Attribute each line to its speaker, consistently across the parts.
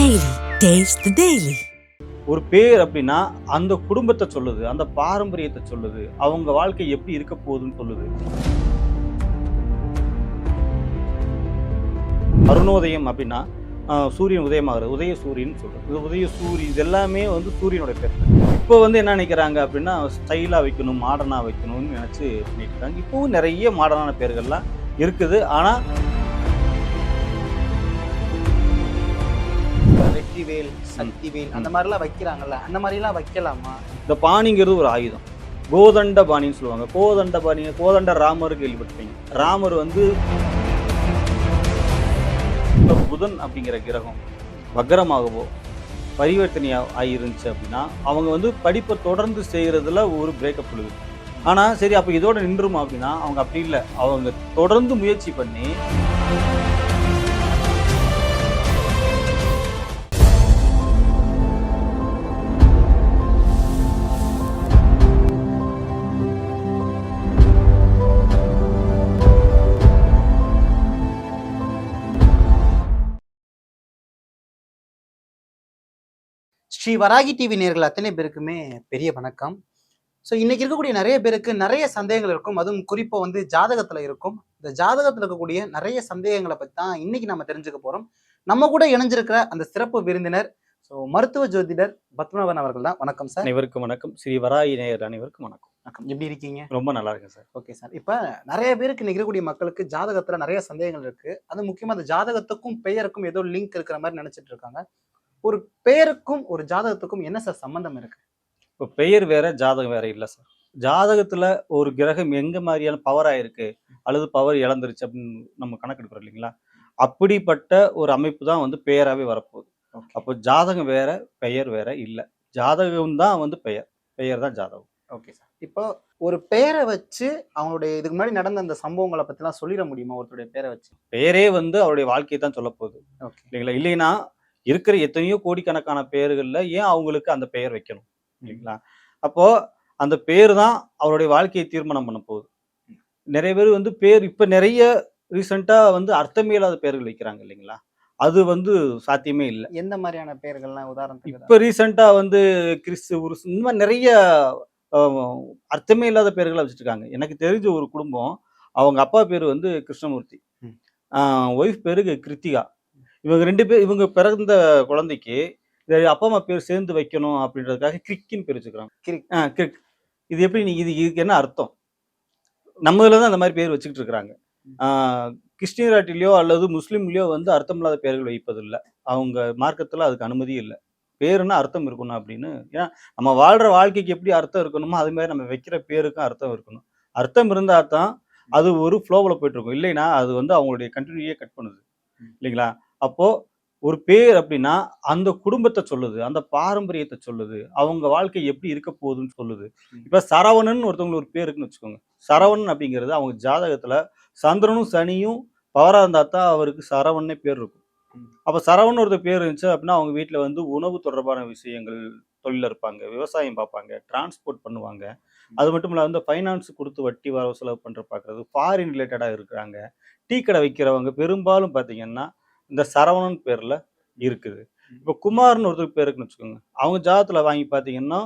Speaker 1: Daily taste daily
Speaker 2: ஒரு பேர் அப்படின்னா அந்த குடும்பத்தை சொல்லுது அந்த பாரம்பரியத்தை சொல்லுது அவங்க வாழ்க்கை எப்படி இருக்க போகுதுன்னு சொல்லுது. அருணோதயம் அப்படின்னா சூரியன் உதயமாகிறது உதய சூரியன் சொல்றது. இது உதய சூரியன் இது எல்லாமே வந்து சூரியனுடைய பேர். இப்போ வந்து என்ன நினைக்கிறாங்க அப்படின்னா ஸ்டைலாக வைக்கணும் மாடர்னாக வைக்கணும்னு நினச்சி பண்ணிட்டு இருக்காங்க. இப்போவும் நிறைய மாடர்னான பேர்கள்லாம் இருக்குது. ஆனால்
Speaker 3: வெற்றிவேல் சக்திவேல் அந்த மாதிரிலாம் வைக்கிறாங்கல்ல. அந்த மாதிரிலாம் வைக்கலாமா?
Speaker 2: இந்த பாணிங்கிறது ஒரு ஆயுதம். கோதண்ட பாணின்னு சொல்லுவாங்க. கோதண்ட பாணி கோதண்ட ராமர் கேள்விப்பட்டிருப்பீங்க. ராமர் வந்து புதன் அப்படிங்கிற கிரகம் வக்கரமாகவோ பரிவர்த்தனையாக ஆகிருந்துச்சு அப்படின்னா அவங்க வந்து படிப்பை தொடர்ந்து செய்கிறதுல ஒரு பிரேக்கப் விழுது ஆனால் சரி அப்போ இதோட நின்றுமா அப்படின்னா அவங்க அப்படி இல்லை. அவங்க தொடர்ந்து முயற்சி பண்ணி
Speaker 3: ஸ்ரீ வராகி டிவி நேர்கள் அத்தனை பேருக்குமே பெரிய வணக்கம். ஸோ இன்னைக்கு இருக்கக்கூடிய நிறைய பேருக்கு நிறைய சந்தேகங்கள் இருக்கும். அதுவும் குறிப்பாக வந்து ஜாதகத்தில் இருக்கும். இந்த ஜாதகத்தில் இருக்கக்கூடிய நிறைய சந்தேகங்களை பற்றி தான் இன்னைக்கு நம்ம தெரிஞ்சுக்க போகிறோம் நம்ம கூட இணைஞ்சிருக்கிற அந்த சிறப்பு விருந்தினர் ஸோ மருத்துவ ஜோதிடர் பத்மநாபன் அவர்கள் தான். வணக்கம் சார்
Speaker 2: அனைவருக்கும் வணக்கம். ஸ்ரீ வராகி நேயர் அனைவருக்கும் வணக்கம்.
Speaker 3: வணக்கம். எப்படி இருக்கீங்க?
Speaker 2: ரொம்ப நல்லா இருக்கேன் சார்
Speaker 3: ஓகே சார் இப்போ நிறைய பேருக்கு இன்னைக்கு இருக்கக்கூடிய மக்களுக்கு ஜாதகத்துல நிறைய சந்தேகங்கள் இருக்கு. அது முக்கியமா அந்த ஜாதகத்துக்கும் பெயருக்கும் ஏதோ லிங்க் இருக்கிற மாதிரி நினைச்சிட்டு இருக்காங்க. ஒரு பெயருக்கும் ஒரு ஜாதகத்துக்கும் என்ன சார் சம்பந்தம் இருக்கு?
Speaker 2: இப்போ பெயர் வேற ஜாதகம் வேற இல்லை சார். ஜாதகத்துல ஒரு கிரகம் எங்க மாதிரியான பவர் ஆயிருக்கு அல்லது பவர் இழந்துருச்சு அப்படின்னு நம்ம கணக்கெடுக்கிறோம் இல்லைங்களா? அப்படிப்பட்ட ஒரு அமைப்பு தான் வந்து பெயராகவே வரப்போகுது. அப்போ ஜாதகம் வேற பெயர் வேற இல்லை. ஜாதகம் தான் வந்து பெயர். பெயர் தான் ஜாதகம்.
Speaker 3: Okay sir. இப்போ ஒரு பெயரை வச்சு அவங்களுடைய இதுக்கு முன்னாடி நடந்த அந்த சம்பவங்களை பத்திலாம் சொல்லிட முடியுமா ஒருத்தருடைய பேரை வச்சு?
Speaker 2: பெயரே வந்து அவருடைய வாழ்க்கையை தான் சொல்ல போகுது இல்லைங்களா? இல்லைன்னா இருக்கிற எத்தனையோ கோடிக்கணக்கான பெயர்கள்ல ஏன் அவங்களுக்கு அந்த பெயர் வைக்கணும்? இல்லைங்களா? அப்போ அந்த பேர் தான் அவருடைய வாழ்க்கையை தீர்மானம் பண்ண போகுது. நிறைய பேர் வந்து பேர் இப்ப நிறைய ரீசெண்டா வந்து அர்த்தமே இல்லாத பெயர்கள் வைக்கிறாங்க இல்லைங்களா? அது வந்து சாத்தியமே இல்லை.
Speaker 3: எந்த மாதிரியான பெயர்கள்லாம் உதாரணத்துக்கு
Speaker 2: இப்ப ரீசெண்டா வந்து கிறிஸ்து உருசு இந்த மாதிரி நிறைய அர்த்தமே இல்லாத பேர்களை வச்சுட்டு இருக்காங்க எனக்கு தெரிஞ்ச ஒரு குடும்பம் அவங்க அப்பா பேர் வந்து கிருஷ்ணமூர்த்தி. ஒய்ஃப் பேரு கிருத்திகா. இவங்க ரெண்டு பேர் இவங்க பிறந்த குழந்தைக்கு இது அப்பா அம்மா பேர் சேர்ந்து வைக்கணும் அப்படின்றதுக்காக கிரிக்கின்னு பேர் வச்சுக்கிறாங்க.
Speaker 3: கிரிக்.
Speaker 2: ஆ கிரிக். இது எப்படி நீ இது இதுக்கு என்ன அர்த்தம்? நம்ம இதுல தான் அந்த மாதிரி பேர் வச்சுக்கிட்டு இருக்கிறாங்க. கிறிஸ்டியராட்டிலையோ அல்லது முஸ்லீம்லயோ வந்து அர்த்தமில்லாத பெயர்கள் வைப்பதில்லை. அவங்க மார்க்கத்துல அதுக்கு அனுமதி இல்லை. பேருன்னா அர்த்தம் இருக்கணும் அப்படின்னு? ஏன்னா நம்ம வாழ்ற வாழ்க்கைக்கு எப்படி அர்த்தம் இருக்கணுமோ அது மாதிரி நம்ம வைக்கிற பேருக்கும் அர்த்தம் இருக்கணும். அர்த்தம் இருந்தா தான் அது ஒரு ஃப்ளோவில் போயிட்டு இருக்கும். இல்லைன்னா அது வந்து அவங்களுடைய கண்டினியூயே கட் பண்ணுது. இல்லைங்களா? அப்போ ஒரு பேர் அப்படின்னா அந்த குடும்பத்தை சொல்லுது அந்த பாரம்பரியத்தை சொல்லுது அவங்க வாழ்க்கை எப்படி இருக்க போகுதுன்னு சொல்லுது. இப்ப சரவணன் ஒருத்தவங்களுக்கு ஒரு பேர் இருக்குன்னு வச்சுக்கோங்க. சரவணன் அப்படிங்கிறது அவங்க ஜாதகத்துல சந்திரனும் சனியும் பவரா இருந்தா தான் அவருக்கு சரவணனே பேர் இருக்கும். அப்ப சரவணன் ஒருத்தர் பேர் இருந்துச்சு அப்படின்னா அவங்க வீட்ல வந்து உணவு தொடர்பான விஷயங்கள் தொழில இருப்பாங்க விவசாயம் பார்ப்பாங்க டிரான்ஸ்போர்ட் பண்ணுவாங்க. அது மட்டும் இல்ல வந்து ஃபைனான்ஸ் கொடுத்து வட்டி வரவு செலவு பண்ற பார்க்கறது ஃபாரின் ரிலேட்டடா இருக்கிறாங்க. டீ கடை வைக்கிறவங்க பெரும்பாலும் பாத்தீங்கன்னா இந்த சரவணன் பேர்ல இருக்குது. இப்போ குமார்னு ஒருத்தர் பேர் இருக்குன்னு வச்சுக்கோங்க. அவங்க ஜாதத்துல வாங்கி பாத்தீங்கன்னா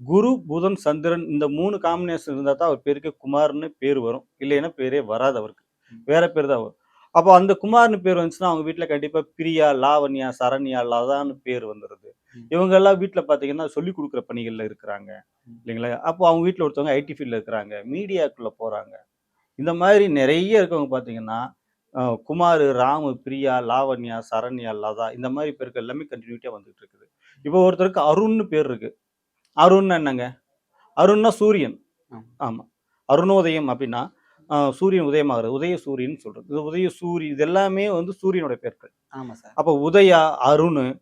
Speaker 2: குரு புதன் சந்திரன் இந்த மூணு காம்பினேஷன் இருந்தா தான் அவர் பேருக்கு குமார்னு பேர் வரும். இல்லைன்னா பேரே வராது அவருக்கு. வேற பேர் தான் வரும். அப்போ அந்த குமார்னு பேர் வந்துச்சுன்னா அவங்க வீட்ல கண்டிப்பா பிரியா லாவண்யா சரண்யா லதான்னு பேர் வந்துடுது. இவங்க எல்லாம் வீட்ல பாத்தீங்கன்னா சொல்லி கொடுக்குற பணிகள்ல இருக்கிறாங்க. இல்லைங்களா? அப்போ அவங்க வீட்ல ஒருத்தவங்க ஐடி ஃபீல்ட்ல இருக்கிறாங்க. மீடியாக்குள்ள போறாங்க. இந்த மாதிரி நிறைய இருக்கவங்க பாத்தீங்கன்னா அஹ், குமார் ராமு பிரியா லாவண்யா சரண்யா லதா இந்த மாதிரி பேருக்கு எல்லாமே கண்டினியூட்டியா வந்துட்டு இருக்குது. இப்போ ஒருத்தருக்கு அருண்னு பேர் இருக்கு. அருண்னா என்னங்க? அருண்னா சூரியன்.
Speaker 3: ஆமா.
Speaker 2: ஆமா. அருணோதயம் அப்படின்னா சூரியன் உதயமாகிறது உதய சூரியன் சொல்றது. இது உதய சூரியன் இது எல்லாமே வந்து சூரியனோட பேர்கள்.
Speaker 3: ஆமா சார்.
Speaker 2: அப்போ உதயா அருண்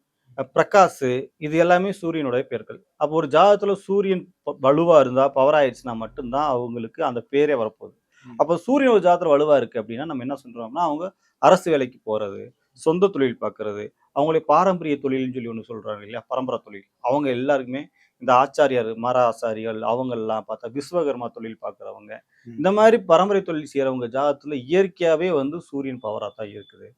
Speaker 2: பிரகாஷ் இது எல்லாமே சூரியனுடைய பேர்கள். அப்போ ஒரு ஜாதகத்துல சூரியன் ப- வலுவா இருந்தா பவர் ஆயிடுச்சுன்னா மட்டும்தான் அவங்களுக்கு அந்த பேரே வரப்போகுது. அப்போ சூரியன் ஒரு ஜாதகத்துல வலுவா இருக்கு அப்படின்னா நம்ம என்ன சொல்றோம்னா அவங்க அரசு வேலைக்கு போறது சொந்த தொழில் பார்க்கறது அவங்களுடைய பாரம்பரிய தொழில்னு சொல்லி ஒன்று சொல்றாங்க இல்லையா? பரம்பரை தொழில். அவங்க எல்லாருக்குமே இந்த ஆச்சாரியார் மர ஆசாரிகள் அவங்க எல்லாம் பார்த்தா விஸ்வகர்மா தொழில் பார்க்குறவங்க. இந்த மாதிரி பரம்பரை தொழில் செய்யறவங்க ஜாதகத்துல இயற்கையாவே வந்து சூரியன் பவரா தான் இருக்குது.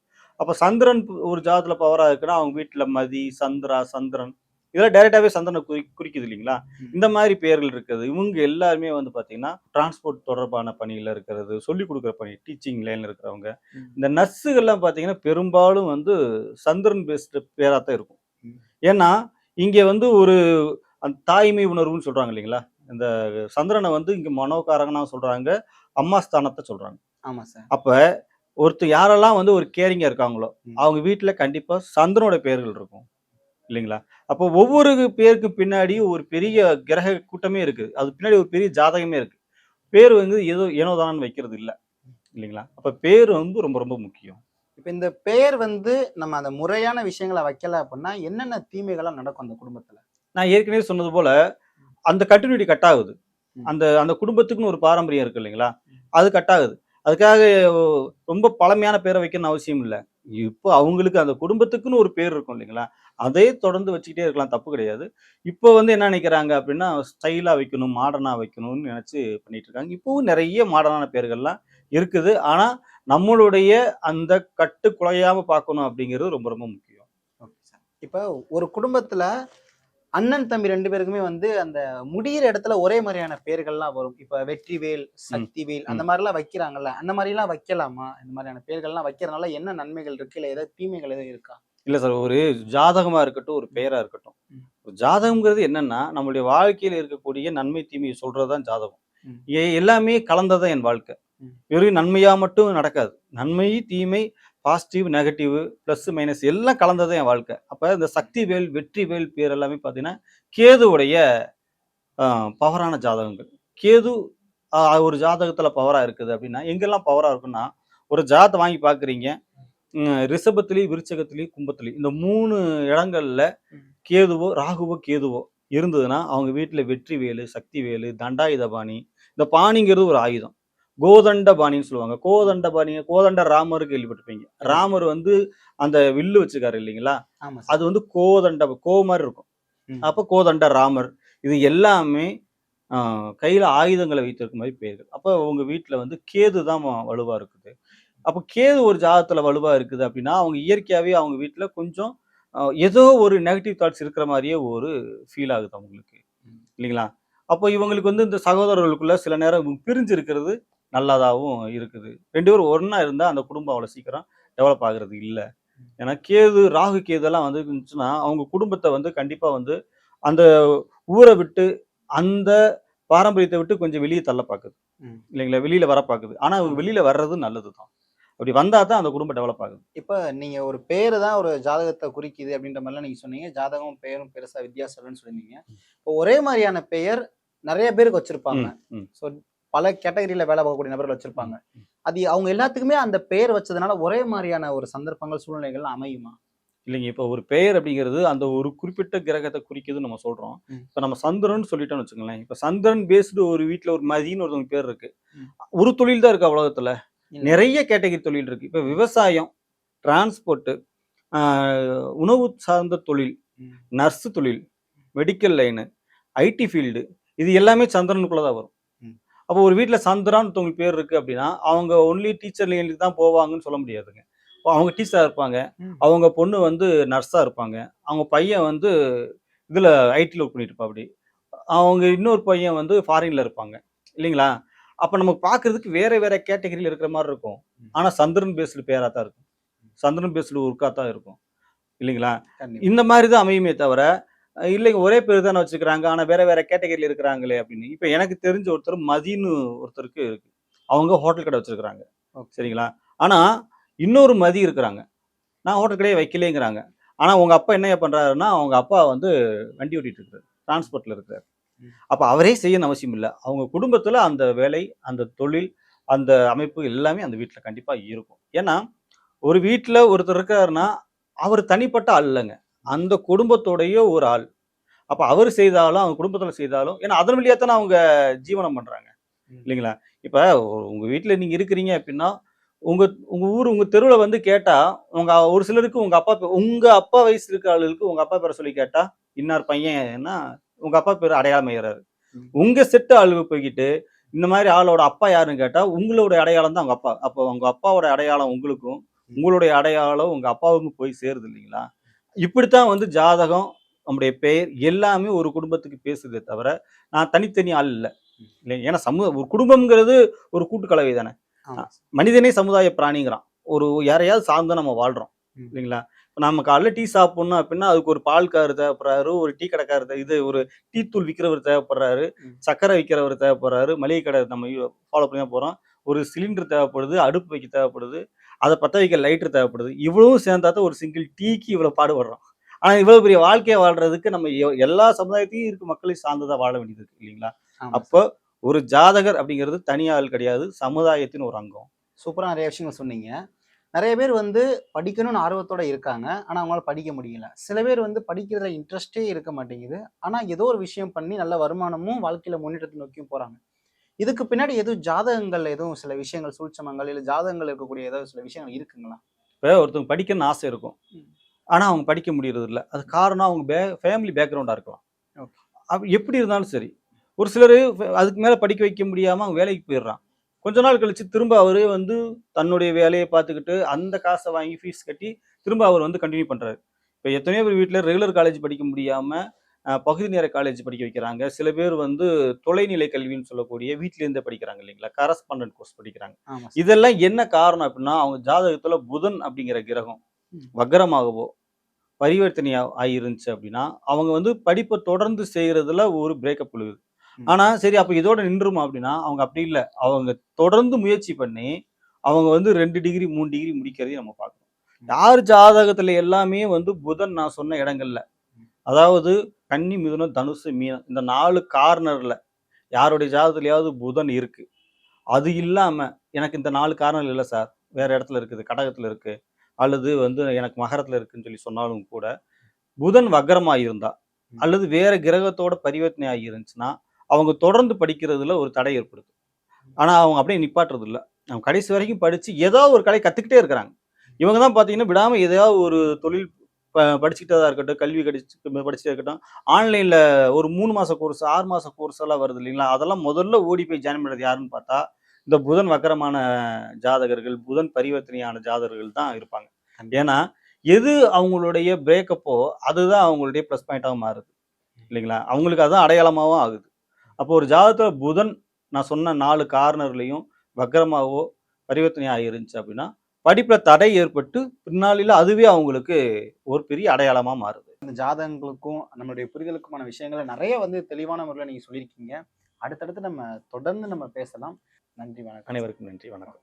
Speaker 2: அப்ப சந்திரன் ஒரு ஜாதத்துல பவரா இருக்குன்னா அவங்க வீட்டுல மதி சந்திரா சந்திரன் இதெல்லாம் டைரக்டாவே சந்திரனை குறி குறிக்குது இல்லைங்களா. இந்த மாதிரி பேர்கள் இருக்குது இவங்க எல்லாருமே வந்து பாத்தீங்கன்னா டிரான்ஸ்போர்ட் தொடர்பான பணியில இருக்கிறது சொல்லி கொடுக்குற பணி டீச்சிங் லைன்ல இருக்கிறவங்க. இந்த நர்ஸுகள்லாம் பாத்தீங்கன்னா பெரும்பாலும் வந்து சந்திரன் பேஸ்டு பேரா தான் இருக்கும். ஏன்னா இங்க வந்து ஒரு அந்த தாய்மை உணர்வுன்னு சொல்றாங்க இல்லைங்களா இந்த சந்திரனை வந்து இங்க மனோகாரகனா சொல்றாங்க அம்மா ஸ்தானத்தை சொல்றாங்க
Speaker 3: ஆமா சார்
Speaker 2: அப்ப ஒருத்தர் யாரெல்லாம் வந்து ஒரு கேரிங்கா இருக்காங்களோ. அவங்க வீட்டுல கண்டிப்பா சந்திரனோட பேர்கள் இருக்கும் இல்லைங்களா? அப்போ ஒவ்வொரு பேருக்கு பின்னாடி ஒரு பெரிய கிரக கூட்டமே இருக்கு. அது பின்னாடி ஒரு பெரிய ஜாதகமே இருக்கு. பேர் வந்து ஏதோ ஏனோதானு வைக்கிறது இல்ல. இல்லைங்களா? அப்ப பேர் வந்து ரொம்ப ரொம்ப முக்கியம்.
Speaker 3: இப்ப இந்த பெயர் வந்து நம்ம அந்த முறையான விஷயங்களை வைக்கல அப்படின்னா என்னென்ன தீமைகள்லாம் நடக்கும் அந்த குடும்பத்துல?
Speaker 2: நான் ஏற்கனவே சொன்னது போல அந்த கண்டினியூட்டி கட் ஆகுது. அந்த அந்த குடும்பத்துக்குன்னு ஒரு பாரம்பரியம் இருக்கு இல்லைங்களா? அது கட் ஆகுது அதுக்காக ரொம்ப பழமையான பேரை வைக்கணும்னு அவசியம் இல்லை. இப்போ அவங்களுக்கு அந்த குடும்பத்துக்குன்னு ஒரு பேர் இருக்கும் இல்லைங்களா? அதே தொடர்ந்து வச்சுக்கிட்டே இருக்கலாம். தப்பு கிடையாது. இப்போ வந்து என்ன நினைக்கிறாங்க அப்படின்னா ஸ்டைலாக வைக்கணும் மாடர்னாக வைக்கணும்னு நினச்சி பண்ணிட்டு இருக்காங்க. இப்போவும் நிறைய மாடர்னான பேர்கள்லாம் இருக்குது. ஆனால் நம்மளுடைய அந்த கட்டு குலையாம பார்க்கணும் அப்படிங்கிறது ரொம்ப ரொம்ப முக்கியம்.
Speaker 3: ஓகே சார் இப்போ ஒரு குடும்பத்துல அண்ணன் தம்பி ரெண்டு பேருக்குமே வந்து அந்த முடியிற இடத்துல ஒரே மாதிரியான பேர்கள்லாம் வரும். இப்ப வெற்றிவேல் சக்திவேல் அந்த மாதிரிலாம் வைக்கிறாங்கல்ல அந்த மாதிரிலாம் வைக்கலாமா? இந்த மாதிரியான பேர்கள்லாம் வைக்கிறதுனால என்ன நன்மைகள் இருக்கு? இல்ல ஏதாவது தீமைகள் எதுவும் இருக்கா?
Speaker 2: இல்லை சார் ஒரு ஜாதகமாக இருக்கட்டும் ஒரு பெயரா இருக்கட்டும். ஒரு ஜாதகம்ங்கிறது என்னன்னா நம்மளுடைய வாழ்க்கையில் இருக்கக்கூடிய நன்மை தீமையை சொல்றது தான் ஜாதகம் எல்லாமே கலந்ததான் என் வாழ்க்கை. வெறும் நன்மையா மட்டும் நடக்காது. நன்மை தீமை பாசிட்டிவ் நெகட்டிவ் ப்ளஸ் மைனஸ் எல்லாம் கலந்ததான் என் வாழ்க்கை. அப்போ இந்த சக்தி வேல் வெற்றி வேல் பேர் எல்லாமே பார்த்தீங்கன்னா கேதுவுடைய பவரான ஜாதகங்கள். கேது ஒரு ஜாதகத்தில் பவராக இருக்குது அப்படின்னா எங்கெல்லாம் பவராக இருக்குன்னா ஒரு ஜாதத்தை வாங்கி பார்க்குறீங்க ரிஷபத்துலேயும் விருச்சகத்துலேயும் கும்பத்துலேயும் இந்த மூணு இடங்கள்ல. கேதுவோ ராகுவோ கேதுவோ இருந்ததுன்னா அவங்க வீட்டில் வெற்றி வேலு சக்தி வேலு தண்டாயுத பாணி. இந்த பாணிங்கிறது ஒரு ஆயுதம். கோதண்ட பாணின்னு சொல்லுவாங்க. கோதண்ட பாணி கோதண்ட ராமர் கேள்விப்பட்டிருப்பீங்க. ராமர் வந்து அந்த வில்லு வச்சுக்காரு இல்லைங்களா? அது வந்து கோதண்ட கோ மாதிரி இருக்கும். அப்போ கோதண்ட ராமர். இது எல்லாமே கையில ஆயுதங்களை வைத்திருக்க மாதிரி பேர்கள். அப்போ உங்க வீட்டுல வந்து கேது தான் வ- வலுவா இருக்குது. அப்போ கேது ஒரு ஜாதத்துல வலுவா இருக்குது அப்படின்னா அவங்க இயற்கையாவே அவங்க வீட்டுல கொஞ்சம் ஏதோ ஒரு நெகட்டிவ் தாட்ஸ் இருக்கிற மாதிரியே ஒரு ஃபீல் ஆகுது அவங்களுக்கு. இல்லைங்களா? அப்போ இவங்களுக்கு வந்து இந்த சகோதரர்களுக்குள்ள சில நேரம் பிரிஞ்சு இருக்கிறது நல்லதாகவும் இருக்குது. ரெண்டு பேரும் ஒண்ணா இருந்தா அந்த குடும்பம் அவ்வளவு சீக்கிரம் டெவலப் ஆகுறது இல்லை. ஏன்னா கேது ராகு கேதெல்லாம் வந்து இருந்துச்சுன்னா அவங்க குடும்பத்தை வந்து கண்டிப்பா வந்து அந்த ஊரை விட்டு அந்த பாரம்பரியத்தை விட்டு கொஞ்சம் வெளியே தள்ள பார்க்குது. இல்லைங்களா? வெளியில வர பார்க்குது ஆனா அவங்க வெளியில வர்றது நல்லது தான் அப்படி வந்தா தான் அந்த குடும்பம் டெவலப் ஆகுது.
Speaker 3: இப்ப நீங்க ஒரு பேரு தான் ஒரு ஜாதகத்தை குறிக்குது அப்படின்ற மாதிரிலாம் நீங்க சொன்னீங்க. ஜாதகம் பெயரும் பெருசா வித்தியாசம் இல்லைன்னு சொன்னீங்க இப்போ ஒரே மாதிரியான பெயர் நிறைய பேருக்கு வச்சிருப்பாங்க. ஸோ பல கேட்டகரியில வேலை பார்க்கக்கூடிய நபர்கள் வச்சிருப்பாங்க. அது அவங்க எல்லாத்துக்குமே அந்த பெயர் வச்சதுனால ஒரே மாதிரியான ஒரு சந்தர்ப்பங்கள் சூழ்நிலைகள் அமையுமா?
Speaker 2: இல்லைங்க. இப்போ ஒரு பெயர் அப்படிங்கிறது அந்த ஒரு குறிப்பிட்ட கிரகத்தை குறிக்குதுன்னு நம்ம சொல்றோம்.
Speaker 3: ம்.
Speaker 2: இப்போ நம்ம சந்திரன் சொல்லிட்டோம்னு வச்சுக்கோங்களேன். இப்போ சந்திரன் பேஸ்டு ஒரு வீட்டில் ஒரு மதின்னு ஒருத்தவங்க பேர் இருக்கு.
Speaker 3: ம்.
Speaker 2: ஒரு தொழில் தான் இருக்கு உலகத்துல. நிறைய கேட்டகரி தொழில் இருக்கு. இப்போ விவசாயம் டிரான்ஸ்போர்ட்டு உணவு சார்ந்த தொழில். நர்ஸு தொழில் மெடிக்கல் லைனு ஐடி ஃபீல்டு இது எல்லாமே சந்திரனுக்குள்ள தான் வரும். அப்போ ஒரு வீட்டில் சந்திரான்னு ஒருத்தவங்க பேர் இருக்கு அப்படின்னா அவங்க ஒன்லி டீச்சர் லைனுக்கு தான் போவாங்கன்னு சொல்ல முடியாதுங்க. இப்போ அவங்க டீச்சராக இருப்பாங்க. அவங்க பொண்ணு வந்து நர்ஸாக இருப்பாங்க. அவங்க பையன் வந்து இதில் ஐடியில் ஒர்க் பண்ணிட்டு இருப்பா அப்படி. அவங்க இன்னொரு பையன் வந்து ஃபாரின்ல இருப்பாங்க. இல்லைங்களா? அப்போ நமக்கு பார்க்கறதுக்கு வேற வேற கேட்டகரியில் இருக்கிற மாதிரி இருக்கும். ஆனால் சந்திரன் பேஸ்டு பேராக தான் இருக்கும். சந்திரன் பேஸ்டு ஒர்க்காக தான் இருக்கும். இல்லைங்களா. இந்த மாதிரி தான் அமையுமே தவிர இல்லைங்க ஒரே பேர் தானே வச்சுக்கிறாங்க. ஆனால் வேற வேற கேட்டகரியில் இருக்கிறாங்களே அப்படின்னு. இப்போ எனக்கு தெரிஞ்ச ஒருத்தர் மதின்னு ஒருத்தருக்கு இருக்கு. அவங்க ஹோட்டல் கடை வச்சிருக்கிறாங்க. சரிங்களா? ஆனால் இன்னொரு மதி இருக்கிறாங்க. நான் ஹோட்டல் கடையே வைக்கலேங்கிறாங்க. ஆனால் உங்க அப்பா என்ன பண்றாருன்னா அவங்க அப்பா வந்து வண்டி ஓட்டிட்டு இருக்காரு டிரான்ஸ்போர்ட்ல இருக்காரு
Speaker 3: ம்.
Speaker 2: அப்போ அவரே செய்யணும் அவசியம் இல்லை. அவங்க குடும்பத்துல அந்த வேலை அந்த தொழில் அந்த அமைப்பு எல்லாமே அந்த வீட்டில் கண்டிப்பா இருக்கும். ஏன்னா ஒரு வீட்டில் ஒருத்தர் இருக்காருன்னா அவர் தனிப்பட்ட ஆள் இல்லைங்க. அந்த குடும்பத்தோடைய ஒரு ஆள். அப்போ அவர் செய்தாலும் அவங்க குடும்பத்தில் செய்தாலும் ஏன்னா அதன் வழியாக தானே அவங்க ஜீவனம் பண்றாங்க.
Speaker 3: ம்.
Speaker 2: இல்லைங்களா? இப்போ உங்க வீட்டில் நீங்க இருக்கிறீங்க அப்படின்னா உங்க உங்க ஊர் உங்க தெருவுல வந்து கேட்டா உங்க ஒரு சிலருக்கு உங்க அப்பா பே- உங்க அப்பா வயசு இருக்க ஆளுகளுக்கு உங்க அப்பா பேரை சொல்லி கேட்டா இன்னார் பையன்னா உங்க அப்பா பேர் அடையாளம்
Speaker 3: ம்.
Speaker 2: உங்க செட்டு ஆளுக்கு போய்கிட்டு இந்த மாதிரி ஆளோட அப்பா யாருன்னு கேட்டா உங்களோட அடையாளம் தான் அவங்க அப்பா. அப்போ உங்க அப்பாவோட அடையாளம் உங்களுக்கும் உங்களுடைய அடையாளம் உங்க அப்பாவுக்கு போய் சேருது இல்லைங்களா? இப்படித்தான் வந்து ஜாதகம் நம்முடைய பெயர் எல்லாமே ஒரு குடும்பத்துக்கு பேசுதே தவிர நான் தனித்தனி ஆள் இல்லை. இல்லை ஏன்னா சமூக ஒரு குடும்பம்ங்கிறது ஒரு கூட்டுக்கலவை தானே மனிதனே சமுதாய பிராணிங்கிறான். ஒரு யாரையாவது சார்ந்து நம்ம வாழ்றோம். இல்லைங்களா? நம்ம காலைல டீ சாப்பிடணும் அப்படின்னா அதுக்கு ஒரு பால்காரர் தேவைப்படுறாரு ஒரு டீ கடைக்காரர் இது ஒரு டீ தூள் விற்கிறவர் தேவைப்படுறாரு. சக்கரை விற்கிறவர் தேவைப்படுறாரு மளிகை கடை நம்ம ஃபாலோ பண்ணி தான் போகிறோம் ஒரு சிலிண்டர் தேவைப்படுது அடுப்பு வைக்க தேவைப்படுது அதை பற்ற வைக்க லைட்டர் தேவைப்படுது. இவ்வளவும் சேர்ந்தா தான் ஒரு சிங்கிள் டீக்கு இவ்வளோ பாடுபடுறோம். ஆனால் இவ்வளோ பெரிய வாழ்க்கையை வாழ்றதுக்கு நம்ம எல்லா சமுதாயத்தையும் இருக்க மக்களை சார்ந்ததாக வாழ வேண்டியது இருக்கு இல்லைங்களா? அப்போ ஒரு ஜாதகர் அப்படிங்கிறது தனியாள் கிடையாது சமுதாயத்தின் ஒரு அங்கம்.
Speaker 3: சூப்பரா நிறைய விஷயங்கள் சொன்னீங்க. நிறைய பேர் வந்து படிக்கணும்னு ஆர்வத்தோட இருக்காங்க. ஆனா அவங்களால படிக்க முடியல. சில பேர் வந்து படிக்கிறதுல இன்ட்ரெஸ்டே இருக்க மாட்டேங்குது. ஆனா ஏதோ ஒரு விஷயம் பண்ணி நல்ல வருமானமும் வாழ்க்கையில முன்னேற்றத்தை நோக்கியும் போறாங்க. இதுக்கு பின்னாடி எதுவும் ஜாதகங்கள் எதுவும் சில விஷயங்கள் சூட்சமங்கள் இல்ல ஜாதகங்கள் இருக்கக்கூடிய ஏதோ சில விஷயங்கள் இருக்குங்களா?
Speaker 2: இப்போ ஒருத்தவங்க படிக்கணும்னு ஆசை இருக்கும். ஆனால் அவங்க படிக்க முடியறது இல்லை அது காரணம் அவங்க பே ஃபேமிலி பேக்ரவுண்டாக இருக்கலாம். எப்படி இருந்தாலும் சரி. ஒரு சிலர் அதுக்கு மேலே படிக்க வைக்க முடியாமல் அவங்க வேலைக்கு போயிடுறான். கொஞ்ச நாள் கழிச்சு திரும்ப அவரே வந்து தன்னுடைய வேலையை பார்த்துக்கிட்டு அந்த காசை வாங்கி ஃபீஸ் கட்டி திரும்ப அவர் வந்து கண்டினியூ பண்ணுறாரு இப்போ எத்தனையோ பேர் வீட்டில் ரெகுலர் காலேஜ் படிக்க முடியாமல் பகுதி நேர காலேஜ் படிக்க வைக்கிறாங்க. சில பேர் வந்து தொலைநிலை கல்வின்னு சொல்லக்கூடிய வீட்டில இருந்தே படிக்கிறாங்க இல்லைங்களா? கரஸ்பாண்டன்ட் கோர்ஸ் படிக்கிறாங்க. இதெல்லாம் என்ன காரணம் அப்படின்னா அவங்க ஜாதகத்துல புதன் அப்படிங்கிற கிரகம். வக்கரமாகவோ பரிவர்த்தனையா ஆயிருந்துச்சு அப்படின்னா அவங்க வந்து படிப்பை தொடர்ந்து செய்யறதுல ஒரு பிரேக்கப் விழுகுது. ஆனா சரி அப்ப இதோட நின்றுமா அப்படின்னா அவங்க அப்படி இல்லை. அவங்க தொடர்ந்து முயற்சி பண்ணி அவங்க வந்து ரெண்டு டிகிரி மூணு டிகிரி முடிக்கிறதையும் நம்ம பார்க்கணும். யார் ஜாதகத்துல எல்லாமே வந்து புதன் நான் சொன்ன இடங்கள்ல அதாவது கன்னி மிதுனம் தனுசு மீனம் இந்த நாலு கார்னர்ல யாருடைய ஜாதகத்துலயாவது புதன் இருக்கு. அது இல்லாம எனக்கு இந்த நாலு காரணங்கள் இல்லை சார். வேற இடத்துல இருக்குது கடகத்துல இருக்கு அல்லது வந்து எனக்கு மகரத்துல இருக்குன்னு சொல்லி சொன்னாலும் கூட புதன் வக்கரமா இருந்தா அல்லது வேற கிரகத்தோட பரிவர்த்தனை ஆகி இருந்துச்சுன்னா அவங்க தொடர்ந்து படிக்கிறதுல ஒரு தடை ஏற்படுது. ஆனா அவங்க அப்படியே நிப்பாட்டுறது இல்ல அவங்க கடைசி வரைக்கும் படிச்சு ஏதோ ஒரு கலை கத்துக்கிட்டே இருக்கிறாங்க. இவங்க தான் பாத்தீங்கன்னா விடாம எதையாவது ஒரு தொழில் ப- படிச்சுக்கிட்டதா இருக்கட்டும் கல்வி கடிச்சு படிச்சுட்டே இருக்கட்டும் ஆன்லைன்ல ஒரு மூணு மாச கோர்ஸ் ஆறு மாச கோர்ஸ் எல்லாம் வருது இல்லைங்களா? அதெல்லாம் முதல்ல ஓடி போய் ஜாயின் பண்ணுறது யாருன்னு பார்த்தா இந்த புதன் வக்கரமான ஜாதகர்கள் புதன் பரிவர்த்தனையான ஜாதகர்கள் தான் இருப்பாங்க. ஏன்னா எது அவங்களுடைய பிரேக்கப்போ அதுதான் அவங்களுடைய ப்ளஸ் பாயிண்டாகவும் மாறுது. இல்லைங்களா? அவங்களுக்கு அதுதான் அடையாளமாகவும் ஆகுது. அப்போ ஒரு ஜாதகத்துல புதன் நான் சொன்ன நாலு கார்னர்லையும் வக்கரமாகவோ பரிவர்த்தனை ஆகிருந்துச்சு அப்படின்னா படிப்புல தடை ஏற்பட்டு பின்னாளில அதுவே அவங்களுக்கு ஒரு பெரிய அடையாளமா மாறுது.
Speaker 3: இந்த ஜாதகங்களுக்கும் நம்மளுடைய புரிதலுக்குமான விஷயங்களை நிறைய வந்து தெளிவான முறையில் நீங்க சொல்லியிருக்கீங்க. அடுத்தடுத்து நம்ம தொடர்ந்து நம்ம பேசலாம். நன்றி வணக்கம்.
Speaker 2: அனைவருக்கும் நன்றி வணக்கம்.